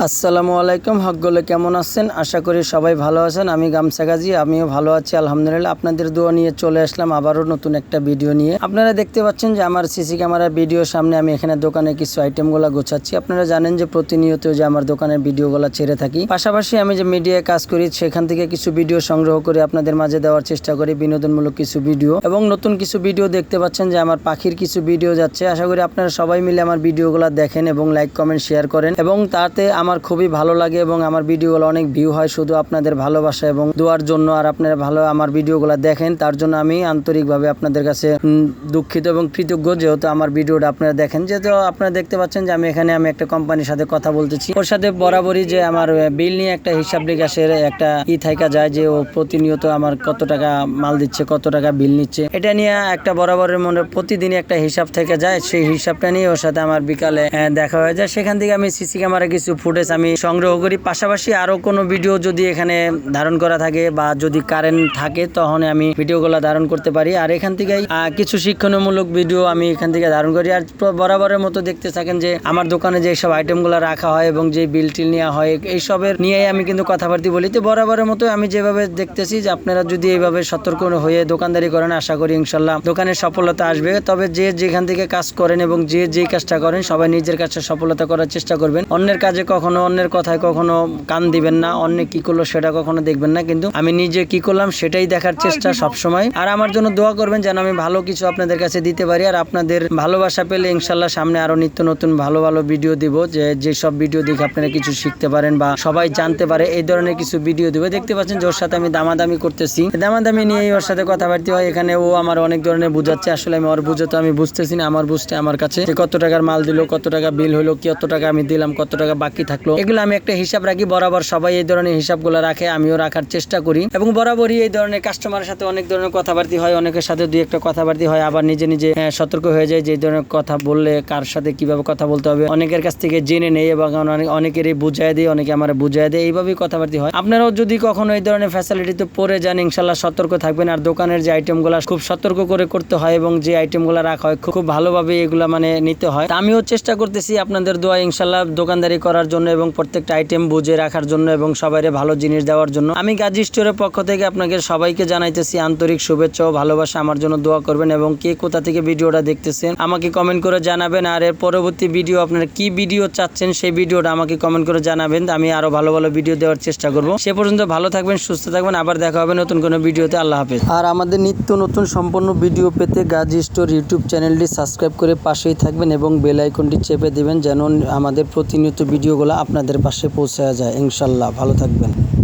আসসালামু আলাইকুম। হকগুলো কেমন আছেন? আশা করি সবাই ভালো আছেন। আমি গামছা গাজী, আমিও ভালো আছি। আলহামদুলিল্লাহ আপনাদের দোয়া নিয়ে চলে আসলাম আবারও নতুন একটা ভিডিও নিয়ে। আপনারা দেখতে পাচ্ছেন যে আমার সিসি ক্যামেরার ভিডিও সামনে আমি এখানে দোকানে কিছু আইটেমগুলো গোছাচ্ছি। আপনারা জানেন যে প্রতিনিয়ত যে আমার দোকানের ভিডিওগুলো ছেড়ে থাকি। পাশাপাশি আমি যে মিডিয়ায় কাজ করি, সেখান থেকে কিছু ভিডিও সংগ্রহ করে আপনাদের মাঝে দেওয়ার চেষ্টা করি, বিনোদনমূলক কিছু ভিডিও। এবং নতুন কিছু ভিডিও দেখতে পাচ্ছেন যে আমার পাখির কিছু ভিডিও যাচ্ছে। আশা করি আপনারা সবাই মিলে আমার ভিডিওগুলো দেখেন এবং লাইক কমেন্ট শেয়ার করেন। এবং তাতে আমার খুবই ভালো লাগে এবং আমার ভিডিওগুলো অনেক ভিউ হয় শুধু আপনাদের ভালোবাসা এবং দোয়ার জন্য। আর আপনারা ভালো আমার ভিডিওগুলো দেখেন, তার জন্য আমি আন্তরিকভাবে আপনাদের কাছে দুঃখিত এবং কৃতজ্ঞ যেহেতু আমার ভিডিওটা আপনারা দেখেন। যেহেতু আপনারা দেখতে পাচ্ছেন যে আমি এখানে আমি একটা কোম্পানির সাথে কথা বলতেছি। ওর সাথে বরাবরই যে আমার বিল নিয়ে একটা হিসাব নিকাশের একটা ই থাকা যায় যে ও প্রতিনিয়ত আমার কত টাকা মাল দিচ্ছে, কত টাকা বিল নিচ্ছে। এটা নিয়ে একটা বরাবরের মনে প্রতিদিনই একটা হিসাব থেকে যায়। সেই হিসাবটা নিয়ে ওর সাথে আমার বিকালে দেখা হয়ে যায়। সেখান থেকে আমি সিসি ক্যামেরা কিছু ফুটেজ আমি সংগ্রহ করি। পাশাপাশি আরও কোনো ভিডিও যদি এখানে ধারণ করা থাকে বা যদি কারেন্ট থাকে তখন আমি ভিডিওগুলো ধারণ করতে পারি। আর এখান থেকে কিছু শিক্ষণীয়মূলক ভিডিও আমি এখান থেকে ধারণ করি। আর বরাবরের মতো দেখতে থাকেন যে, আমার দোকানে যে সব আইটেমগুলো রাখা হয় এবং যে বিল টিল নেওয়া হয়, এইসবের নিয়েই আমি কিন্তু কথাবার্তা বলি। তো বরাবরের মতো আমি যেভাবে দেখতেছি যে, আপনারা যদি এইভাবে সতর্ক হয়ে দোকানদারি করেন, আশা করি ইনশাল্লাহ দোকানের সফলতা আসবে। তবে যে যেখান থেকে কাজ করেন এবং যে যে কাজটা করেন, সবাই নিজের কাজটা সফলতা করার চেষ্টা করবেন। অন্যের কাজে কখনো অন্যের কথায় কখনো কান দিবেন না অন্য কি করল সেটা কখনো দেখবেন না কিন্তু আমি নিজে কি করলাম সেটাই দেখার চেষ্টা সব সময় আর আমার জন্য দোয়া করবেন যেন আমি ভালো কিছু আপনাদের কাছে দিতে পারি আর আপনাদের ভালোবাসা পেলে ইনশাল্লাহ সামনে আরও নিত্য নতুন ভালো ভালো ভিডিও দিব যে যে সব ভিডিও দেখে আপনারা কিছু শিখতে পারেন বা সবাই জানতে পারে এই ধরনের কিছু ভিডিও দিব। দেখতে পাচ্ছেন যে ওর সাথে আমি দামাদামি করতেছি। দামাদামি নিয়ে ওর সাথে কথাবার্তা হয় এখানে ও আমার অনেক ধরনের বুঝাচ্ছে। আসলে আমি ওর বুঝে তো আমি বুঝতেছি না আমার বুঝতে আমার কাছে যে কত টাকার মাল দিলো কত টাকা বিল হলো কত টাকা আমি দিলাম কত টাকা বাকি থাকল। এগুলো আমি একটা হিসাব রাখি, বরাবর সবাই এই ধরনের হিসাবগুলো রাখে, আমিও রাখার চেষ্টা করি। এবং বরাবরই এই ধরনের কাস্টমারের সাথে অনেক ধরনের কথাবার্তা হয়, অনেকের সাথে দুই একটা কথাবার্তা হয়, আবার নিজে নিজে সতর্ক হয়ে যায় যে ধরনের কথা বললে কার সাথে কীভাবে কথা বলতে হবে। অনেকের কাছ থেকে জেনে নেই এবং অনেক, অনেকেরই বুঝাই দেয়, অনেকে আমার বুঝাই দেয়, এইভাবেই কথাবার্তা হয়। আপনারাও যদি কখনো এই ধরনের ফ্যাসিলিটিতে পড়ে যান, ইনশাল্লাহ সতর্ক থাকবেন। আর দোকানের যে আইটেমগুলো খুব সতর্ক করে করতে হয় এবং যে আইটেমগুলো রাখা হয়, খুব ভালোভাবে এগুলা মানে নিতে হয়। আমিও চেষ্টা করতেছি, আপনাদের দোয়া ইনশাল্লাহ দোকানদারি করার জন্য এবং প্রত্যেকটা আইটেম বুঝে রাখার জন্য এবং সবাইরে ভালো জিনিস দেওয়ার জন্য। আমি গাজী স্টোরের পক্ষ থেকে আপনাকে সবাইকে জানাইতেছি আন্তরিক শুভেচ্ছা ও ভালোবাসা। আমার জন্য দোয়া করবেন এবং কে কোথা থেকে ভিডিওটা দেখতেছেন আমাকে কমেন্ট করে জানাবেন। আর এর পরবর্তী ভিডিও আপনারা কি ভিডিও চাচ্ছেন সেই ভিডিওটা আমাকে কমেন্ট করে জানাবেন। আমি আরও ভালো ভালো ভিডিও দেওয়ার চেষ্টা করব। সে পর্যন্ত ভালো থাকবেন, সুস্থ থাকবেন। আবার দেখা হবে নতুন কোনো ভিডিওতে আল্লাহ হাফেজ। আর আমাদের নিত্য নতুন সম্পূর্ণ ভিডিও পেতে গাজী স্টোর ইউটিউব চ্যানেলটি সাবস্ক্রাইব করে পাশেই থাকবেন এবং বেল আইকনটি চেপে দিবেন যেন আমাদের প্রতিনিয়ত ভিডিওগুলো আপনাদের পাশে পৌঁছে যায়। ইনশাল্লাহ ভালো থাকবেন।